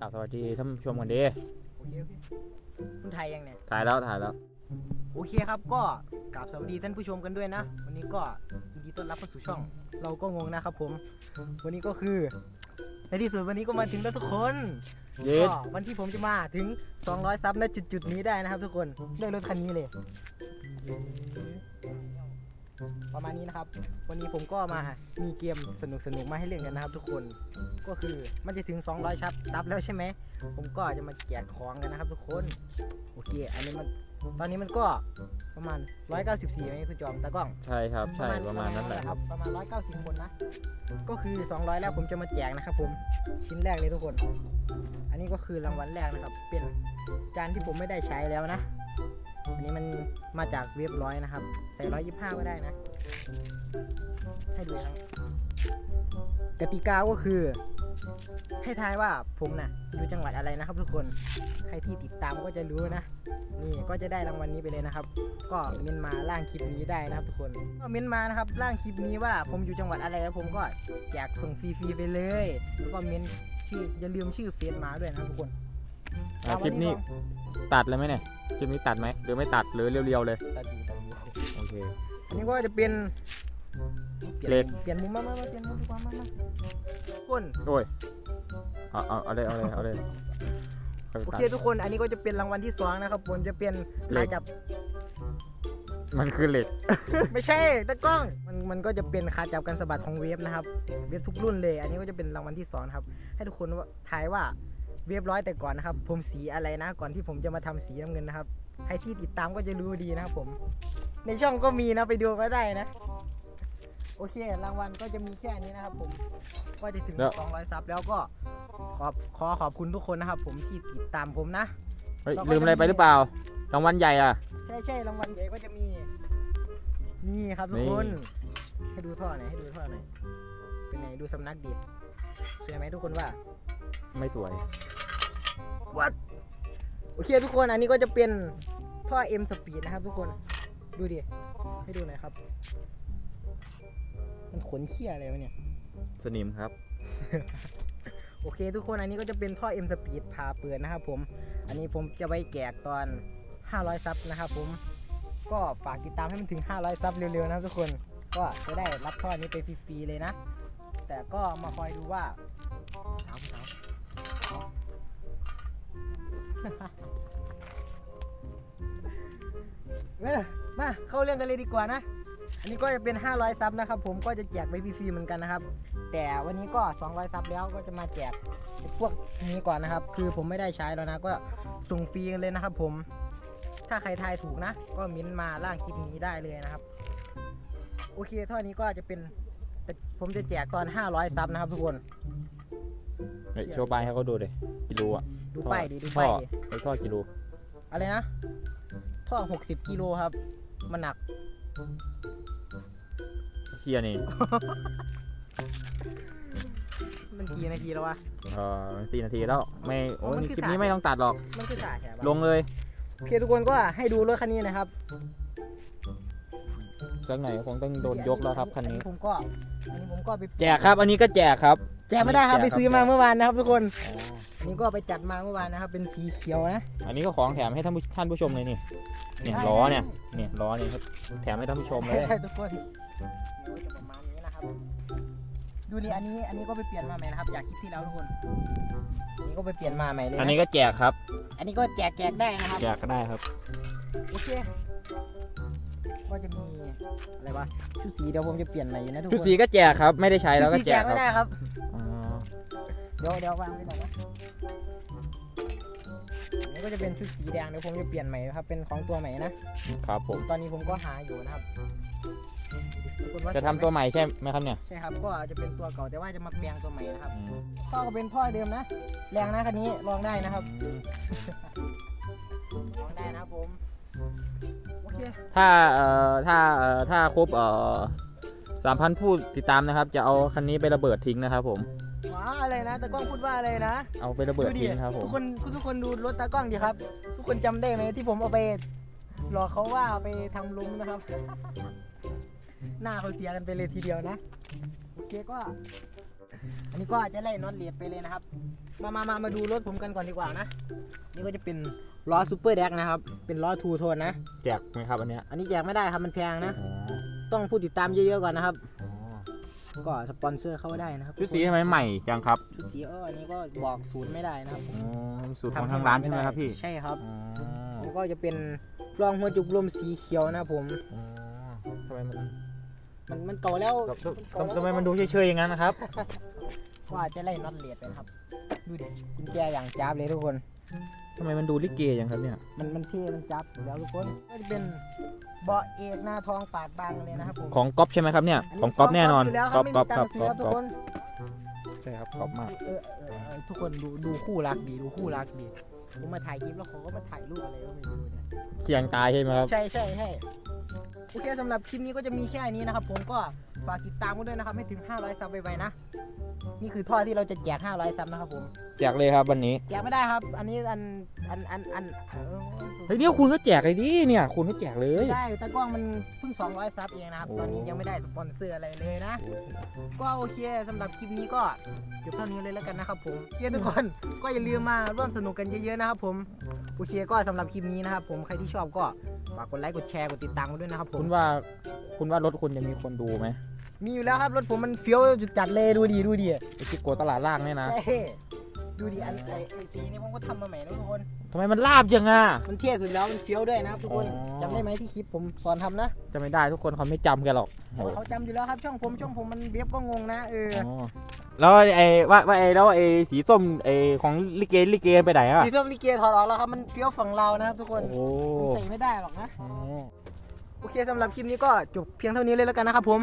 กราบสวัสดีท่านผู้ชมกันดีโอเคโอเคคุณไทยยังเนี่ย ถ่ายแล้วถ่ายแล้ว โอเคครับก็กราบสวัสดีท่านผู้ชมกันด้วยนะ วันนี้ก็ยินดีต้อนรับเข้าสู่ช่อง เราก็งงนะครับผม วันนี้ก็คือ ในที่สุดวันนี้ก็มาถึงแล้วทุกคนเย็ด ก็วันที่ผมจะมาถึง 200 ซับณจุดจุดๆนี้ได้นะครับทุกคนด้วยรถคันนี้เลย ประมาณนี้นะครับ วันนี้ผมก็มามีเกมสนุกสนุกๆมาให้เล่นกันนะครับ ทุกคนก็คือมันจะถึง 200ซับซับแล้วใช่ไหมผมก็จะมาแจกของกันนะครับ ทุกคนโอเค อันนี้มันตอนนี้มันก็ประมาณ 194ไหมคุณจอมตากล้องใช่ครับ ใช่ประมาณนั้นแหละครับ ประมาณ 190 คนนะ ก็คือ 200 แล้วผมจะมาแจกนะครับ ผมชิ้นแรกเลยทุกคน อันนี้ก็คือรางวัลแรกนะครับ เป็นจานที่ผมไม่ได้ใช้แล้วนะ อันนี้มันมาจากเว็บร้อยนะครับ ใส่ร้อยยี่ห้าก็ได้นะ ให้ดูนะกติกาก็คือ ให้ทายว่าผมน่ะอยู่จังหวัดอะไรนะครับทุกคนใครที่ติดตามก็จะรู้นะ นี่ก็จะได้รางวัลนี้ไปเลยนะครับ ก็เม้นมาล่างคลิปนี้ได้นะครับทุกคนก็เม้นมานะครับล่างคลิปนี้ว่าผมอยู่จังหวัดอะไรแล้วผมก็อยากส่งฟรีๆไปเลยแล้วก็เม้นชื่ออย่าลืมชื่อเฟซมาด้วยนะทุกคน อ่าคลิปนี้ตัดเลยไหมเนี่ย คลิปนี้ตัดไหมหรือไม่ตัดหรือเรียวๆเลย ตัดดีตัดดีโอเค อันนี้ก็จะเป็นเปลี่ยนเล็ก เปลี่ยนมุมมามามาเปลี่ยนมุมดีกว่ามามาคนโอ้ยเอาเอาเอาเลยเอาเลยเอาเลยเอาไปโอตัด เคทุกคน อันนี้ก็จะเป็นรางวัลที่สองนะครับผมจะเป็นเล็ขากยจับ มันคือเหล็ก ไม่ใช่ตะกล้อง มันมันก็จะเป็นขาจับกันสะบัดของเวฟนะครับ เวฟทุกรุ่นเลย อันนี้ก็จะเป็นรางวัลที่สองนะครับ ให้ทุกคนว่าทายว่า เวฟร้อยแต่ก่อนนะครับ ผมสีอะไรนะ ก่อนที่ผมจะมาทำสีน้ำเงินนะครับ ใครที่ติดตามก็จะรู้ดีนะครับผม ในช่องก็มีนะไปดูก็ได้นะ โอเค รางวัลก็จะมีแค่นี้นะครับ ผม ก็จะถึงแล้ว200 ซับแล้วก็ขอบขอขอบคุณทุกคนนะครับ ผมที่ติดตามผมนะเฮ้ยเราก็ลืมอะไรไปหรือเปล่ารางวัลใหญ่อะ ใช่ใช่รางวัลใหญ่ก็จะมี นี่ครับทุกคนนี่ให้ดูท่อหน่อยให้ดูท่อหน่อยเป็นไงดูสำนักดีสวยไหมทุกคนว่า ไม่สวย โอเคทุกคนอันนี้ก็จะเป็นท่อ M Speed นะครับทุกคนดูดิ ให้ดูหน่อยครับ มันขนเขี้ยอะไรวะเนี่ย สนิมครับ โอเคทุกคนอันนี้ก็จะเป็นท่อ M Speed พาเปิดนะครับผม อันนี้ผมจะไว้แจกตอน 500 ซับนะครับผม ก็ฝากติดตามให้มันถึง 500 ซับเร็วๆนะครับทุกคน ก็จะได้รับท่อนี้ไปฟรีๆเลยนะ แต่ก็มาคอยดูว่าสาวสาวสาว เออมาเข้าเรื่องกันเลยดีกว่านะ อันนี้ก็จะเป็น 500 ซับนะครับ ผมก็จะแจกไปฟรีๆเหมือนกันนะครับ แต่วันนี้ก็ 200 ซับแล้วก็จะมาแจกพวกนี้ก่อนนะครับ คือผมไม่ได้ใช้แล้วนะก็ส่งฟรีกันเลยนะครับ ผม ถ้าใครทายถูกนะ ก็มิ้นต์มาล่างคลิปนี้ได้เลยนะครับ โอเคเท่านี้ก็จะเป็นผมจะแจกตอน 500 ซับนะครับทุกคน ฮ้ยโชว์ใบให้เขาดูดิกิโลอะดูป้ายดิดูท่อป้ายดิไอ้ท่อกิโลอะไรนะท่อ 60กิโลครับ มันหนักเชียนี่มันกี่นาทีแล้ววะ เออสี่นาทีแล้ว ไม่โอ้ยมันคือคลิปนี้สาม ไม่ต้องตัดหรอก มันคือสายแถบลงเลยโอเคทุกคนก็ให้ดูรถคันนี้นะครับสักหน่อยคงต้องโดนยกแล้วครับคันนี้อัผมก็ อันนี้ผมก็ไปแจกครับ อันนี้ก็แจกครับ แจกไม่ได้ครับแจไปกครับซื้อมาเมื่อวานนะครับ ทุกคนอ๋ออันนี้ก็ไปจัดมาเมื่อวานนะครับ เป็นสีเขียวนะอันนี้ก็ของแถมให้ท่านผู้ท่านผู้ชมเลยนี่เนี่ยล้อเนี่ยเนี่ยล้อเนี่ยครับแถมให้ท่านผู้ชมเลยให้ทุกคนเดี๋ยวจะประมาณนี้นะครับ ดูดิอันนี้อันนี้ก็ไปเปลี่ยนมาใหม่นะครับ จากคลิปที่แล้วทุกคนอันนี้ก็ไปเปลี่ยนมาใหม่เลยอันนะนี้ก็แจกครับ อันนี้ก็แจกแจกได้นะครับแจกก็ได้ครับโอเค ก็จะมีอะไรวะชุดสีเดี๋ยวผมจะเปลี่ยนใหม่อยู่นะทุกคนชุดสีก็แจกครับ ไม่ได้ใช้แล้วก็ชุดสีแจกคไม่รับได้ครับอ๋อเดี๋ยวเดี๋ยววางไว้หน่อยนะอันนี้ก็จะเป็นชุดสีแดงเดี๋ยวผมจะเปลี่ยนใหม่นะครับ เป็นของตัวใหม่นะครับผมตอนนี้ผมก็หาอยู่นะครับทุกคนว่าจะทำตัวใหม่ใช่ไหมครับเนี่ยใช่ครับก็จะเป็นตัวเก่าแต่ว่าจะมาแปลงตัวใหม่นะครับอืมท่อก็เป็นท่อเดิมนะ แรงนะคันนี้ลองได้นะครับ ถ้าเอ่อถ้าเอ่อถ้าครบเอ่อสามพันผู้ติดตามนะครับ จะเอาคันนี้ไประเบิดทิ้งนะครับผม ว้าอะไรนะตากล้องพูดว่าอะไรนะเอาไประเบิดดูดิทิ้งครับผทุม กคนทุกคนดูรถตากล้องดิครับ ทุกคนจำได้ไหมที่ผมเอาไปหลอกเขาว่าเอาไปทำลุมนะครับ หน้าเขาเสียกันไปเลยทีเดียวนะโอเคก็ อันนี้ก็จะไล่น็อตเลดไปเลยนะครับ มามามามาดูรถผมกันก่อนดีกว่านะ นี่ก็จะเป็นล้อซูเปอร์แดกนะครับ เป็นล้อทูโทนนะ แจกไหมครับอันเนี้ยอันนี้แจกไม่ได้ครับมันแพงนะอ๋อต้องผู้ติดตามเยอะๆก่อนนะครับอ๋อก็สปอนเซอร์เข้าได้นะครับชุดสีทำไมใหม่จังครับชุดสีเอออันนี้ก็บอกศูนย์ไม่ได้นะครับอ๋อสูตรของทางร้านใช่ไหมครับพี่ใช่ครับอ๋อแล้วก็จะเป็นรองหัวจุกลมสีเขียวนะครับผมอ๋อทำไมมัน มันมันเก่าแล้วทำทำไมมันดูเฉยๆอย่างนั้นนะครับก็อาจจะไล่น็อตเลดไปนะครับ ดูดิกุญแจอย่างจ้าบเลยทุกคนทำไมมันดูลิเกอย่างครับเนี่ย มันมันเท่มันจับอยู่แล้วทุกคนก็จะเป็นเบาะเอกหน้าทองปาดบางเลยนะครับผมของก๊อฟใช่ไหมครับเนี่ย ของก๊อฟแน่นอนยู่แล้วคก๊รัอบฟไม่ก๊อมีฟตังครับค์ซื้อก๊อคฟรับทุกก๊อฟคนใช่ครับก๊อฟมากเออเออเออทุกคนดูดูคู่รักดีดูคู่รักดีผมมาถ่ายคลิปแล้วเขาก็มาถ่ายรูปอะไรก็ไม่รู้เนี่ยเคียงตายใช่ไหมครับ ใช่ใช่ใช่ โอเคสำหรับคลิปนี้ก็จะมีแค่นี้นะครับ ผมก็ฝากติดตามกันด้วยนะครับ ให้ถึง 500ซับไปๆนะ นี่คือท่อที่เราจะแจก500ซับนะครับผมแจกเลยครับวันนี้ แจกไม่ได้ครับ อันนี้อันอันอันอันเออเฮ้ยเดี๋ยวคุณก็แจกเลยดิเนี่ย คุณก็แจกเลย ได้แต่กล้องมันเพิ่ง 200ซับเองนะครับ โอ้ ตอนนี้ยังไม่ได้สปอนเซอร์อะไรเลยนะ ก็โอเคสำหรับคลิปนี้ก็จบเท่านี้เลยแล้วกันนะครับผมโอเคทุกคน ก็อย่าลืมมาร่วมสนุกกันเยอะๆนะครับผมโอเคก็สำหรับคลิปนี้นะครับผมใครที่ชอบก็ฝากกดไลค์กดแชร์กดติดตามกันด้วยนะครับผมคุณว่า คุณว่ารถคุณจะมีคนดูไหม มีอยู่แล้วครับรถผมมันเฟี้ยวจัดเลยดูดีดูดีไอคิโกตลาดล่างเนี่ยนะใช่ดูดีอันไอไอสีนี้ผมก็ทำมาใหม่นะทุกคน ทำไมมันลาบจังอะ มันเท่สุดแล้วมันเฟี้ยวด้วยนะครับทุกคนอ๋อ จำได้ไหมที่คลิปผมสอนทำนะจะไม่ได้ทุกคนเขาไม่จำกันหรอกโอ้เขาจำอยู่แล้วครับช่องผมช่องผมมันเว็บก็งงนะเอออ๋อแล้วไอ้ว่าว่าไอ้แล้วไอ้สีส้มไอ้ของลิเกลิเกไปไหนอะสีส้มลิเกถอดออกแล้วครับมันเฟี้ยวฝั่งเรานะครับทุกคนโอ้มันใส่ไม่ได้หรอกนะอ๋อโอเคสำหรับคลิปนี้ก็จบเพียงเท่านี้เลยแล้วกันนะครับผม